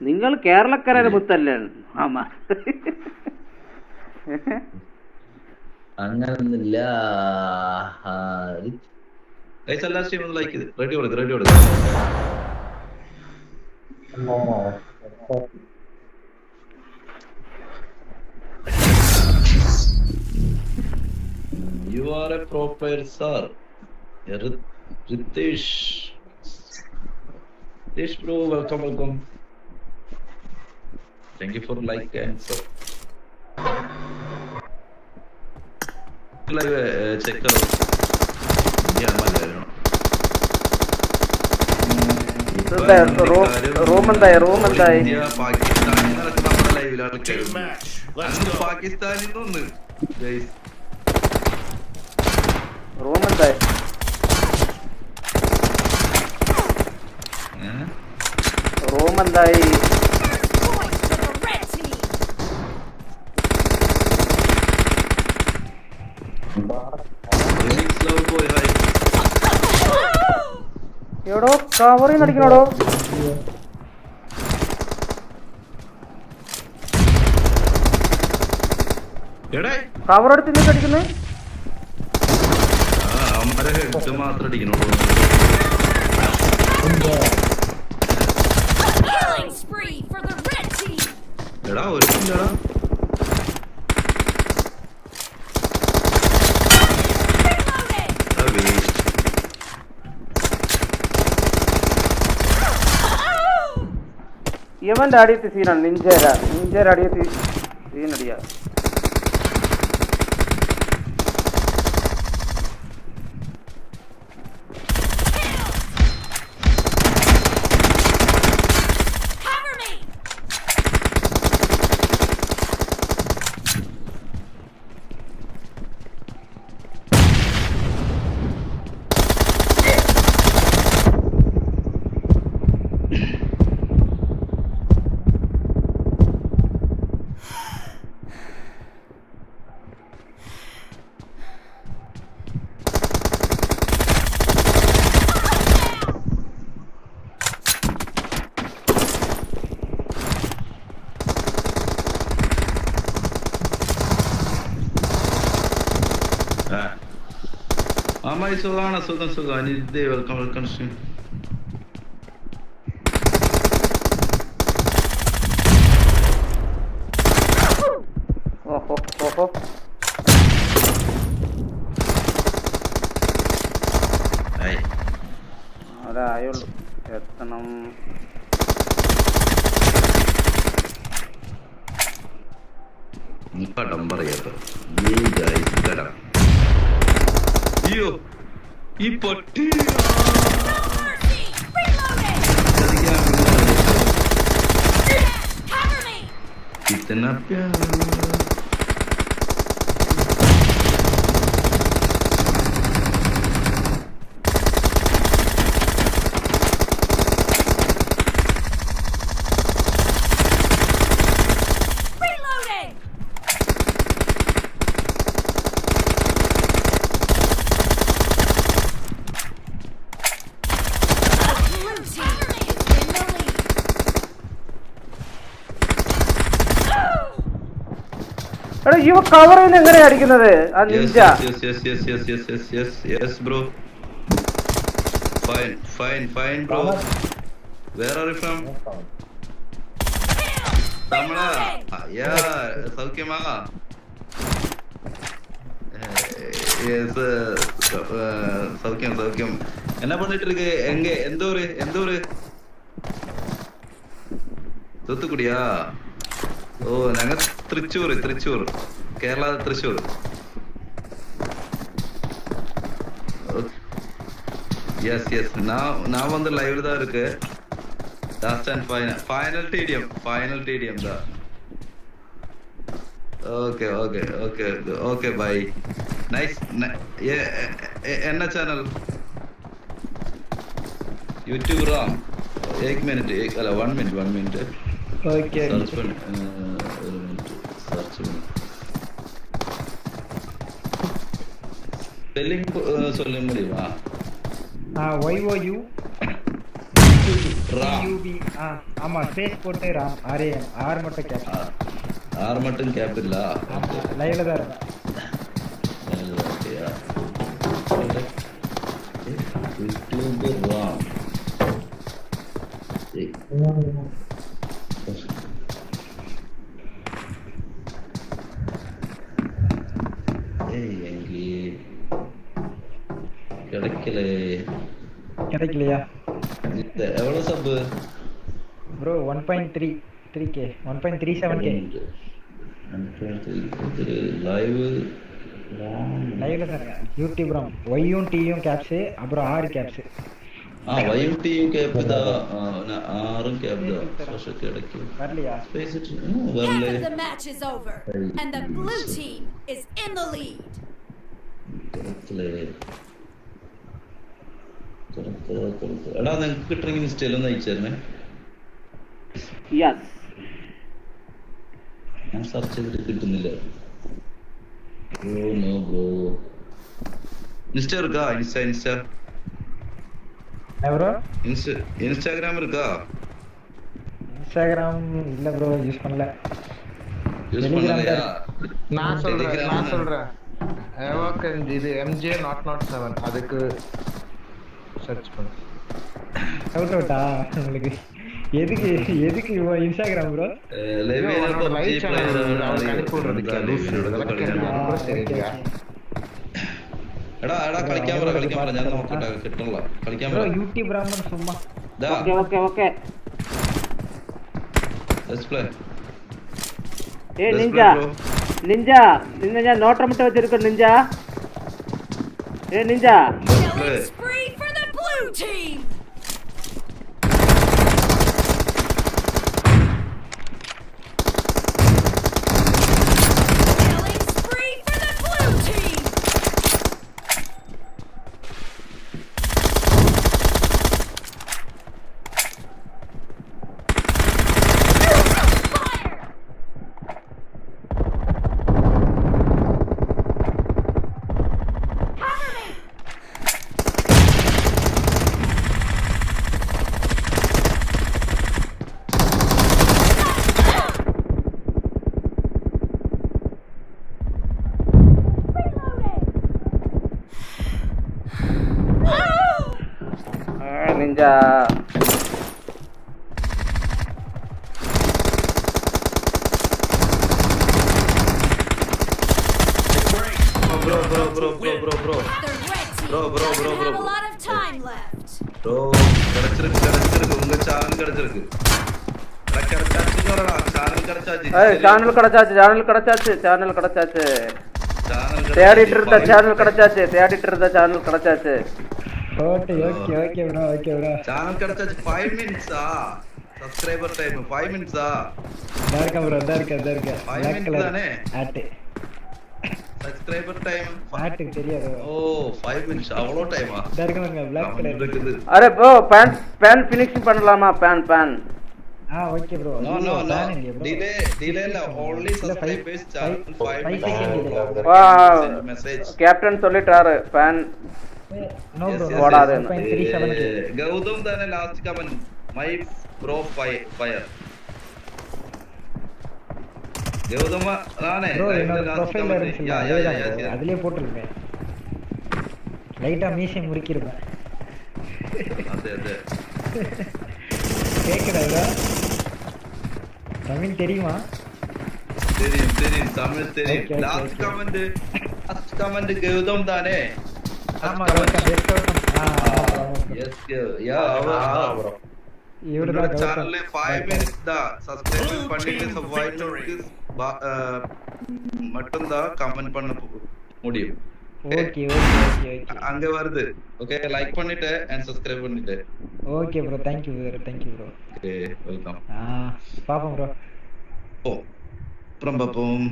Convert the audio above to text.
നിങ്ങൾ കേരളക്കരയുടെ മുത്തല്ലാണ് ആമാ. അങ്ങനൊന്നുമില്ല. Radio you are a proper sir Ritesh bro welcome welcome Thank you for like and so. Live checker room എന്തായി? Room എന്തായി? പാകിസ്ഥാനിൽ നടക്കുന്ന നമ്മുടെ ലൈവിൽ ആൾക്കാർ പാകിസ്ഥാനിൽ നിന്ന്. റൂം എന്തായി? റൂം എന്തായി? എവിടോ കവറിൽ നടിക്കണോടോ? എടേ. കവർ എടുത്ത് ഇന്നിട്ട് അടിക്കുന്നത് ആ അമ്മരെ ఏమంటే అడిగి తీసినాను నింజేరా నింజేరా అడిగి తీసినడియా അമ്മായി സുഖമാണ് സുഖം സുഖം അനിത് വെൽക്കം വെൽക്കം സ്ട്രീം അതായുള്ളൂ എത്തണം ഇപ്പടം പറയാത്ത നീ ഗൈസ് കടം അയ്യോ ഈ പൊട്ടി ഇത്തന പ്യാ ചെയ്യുമ്പോ കവർ എങ്ങനെ അടിക്കുന്നത്? സൗഖ്യം സൗഖ്യം ah, eh, uh, uh, എന്നാ പറഞ്ഞിട്ട് ഇരിക്ക് എങ്ക എന്തോ എന്തോ തൂത്തുക്കുടിയാ? ഓ ഞങ്ങൾ തൃച്ചൂർ തൃച്ചൂർ. കേരള തൃശ്ശൂർ எஸ் எஸ் நான் நான் வந்து லைவ்ல தான் இருக்கு last and final final TTM final TTM தான் okay okay okay okay bye nice என்ன channel YouTube Ram eight minute அல்ல one minute one minute okay spelling சொல்ல முடியுமா? Y O U U B space போட்டு ராம் ஆரே ஆர் மட்டும் cap R மட்டும் cap இல்ல லைவ்ல தான் இருக்கு லைவ்ல ஓகேயா யூடியூப் ராம் கிடைக்கல. கிடைக்கலையா? எவ்வளவு sub bro 1.3 3k 1.37k live லைவ்ல சார் யூடியூப் ப்ரோ ஒய்யும் டியும் கேப்ஸ் அப்புறம் ஆர் கேப்ஸ் ஆ ஒய்யும் டியும் கேப் தான். ஆரும் கேப் தான். சோஷல் கிடைக்கும். வரலையா? ஸ்பேஸ் வரல. The match is over and the കിടക്കലേ കിടക്ക കിടക്ക എടാ നിങ്ങക്ക് കിട്ടണമെങ്കിൽ ഇൻസ്റ്റയിൽ ഒന്ന് അയച്ചേരണേ യെസ് ഞാൻ സെർച്ച് ചെയ്തിട്ട് കിട്ടുന്നില്ല ബ്രോ നോ ബ്രോ ഇൻസ്റ്റ இருக்கா insta insta bro insta Instagram இருக்கா இன்ஸ்டாகிராம் இல்ல ப்ரோ யூஸ் பண்ணல யூஸ் Telegram பண்ணலையா நான் சொல்றேன் Telegram நான் ல- சொல்றேன் ஏவாக்கு இது எம்ஜே நாட் நாட் செவன் அதுக்கு சர்ச் பண்ணு அவுட் அவுட்டா உங்களுக்கு எதுக்கு எதுக்கு இவ்வளவு இன்ஸ்டாகிராம் ப்ரோ ഏഹ്, ലെവിയനെ அவனோட PUBG லைவ் player சேனல் ആണ് அவனுக்கு அனுப்பி விடுறதுக்கு എന്താ லூசு ലെവിയനോട് இதெல்லாம் കളിക്കാൻ? கேட்டு எனக்கு கூட சரியா എടാ എടാ കളിക്കാൻ പറ കളിക്കാൻ പറ ഞാൻ നോക്കട്ടെ കിട്ടണല്ലോ കളിക്കാൻ ப்ரோ പറ யூடியூப் ராமன் சும்மா ദാ okay okay okay let's play a Let's ninja play, bro. Ninja നിന്ന ഞാൻ നോട്ടമിട്ട് വെച്ചിരിക്കും നിഞ്ച ഏ നിഞ്ച blue team. जा bro, bro, bro, bro, bro, bro. Bro, bro, bro, bro. Bro, கடச்சிருக்கு கடச்சிருக்கு உங்க சேனல் கடச்சிருக்கு. சேனல் கிடைச்சாச்சு சேனல் கிடைச்சாச்சு சேனல் கிடைச்சாச்சு தேடிட்டு இருந்த சேனல் கிடைச்சாச்சு தேடிட்டு இருந்த சேனல் கிடைச்சாச்சு ஓகே ஓகே ஓகே மினிட்ஸா சப்ஸ்கிரைபர் டைம் 5 மினிட்ஸா தார்க்க ப்ரோ தார்க்க தார்க்க 5 டைம் ஓ 5 மினிட்ஸ் அவ்வளோ டைமா அரே ப்ரோ பேன் பேன் ஃபினிஷிங் பண்ணலாமா பேன் பேன் ஆ ஓகே கேப்டன் சொல்லிட்டாரு ban No, yes, bro. Yes, what yes, are they? Eh, Gautam then last comment. My pro fire. fire. கௌதமா நானே ப்ரோ அதுலயே போட்டிருப்பேன் லைட்டா மீசை முறுக்கிருப்பேன் அது அது கேக்குறதா தமிழ் தெரியுமா? தெரியும் தெரியும். தமிழ் தெரியும். Last comment last comment Gautam தானே என்னோட சேனல்ல 5 மினிட்ஸ் தான். சப்ஸ்கிரைப் பண்ணிட்டு சப்ஸ்கிரைப் மட்டும் தான் கமெண்ட் பண்ண முடியும். ஓகே ஓகே அங்க வருது. ஓகே லைக் பண்ணிட்டு அண்ட் சப்ஸ்கிரைப் பண்ணிட்டு. Okay bro thank you bro thank you bro okay welcome ஆ பாப்போம் ப்ரோ போ. அப்புறம் பாப்போம்.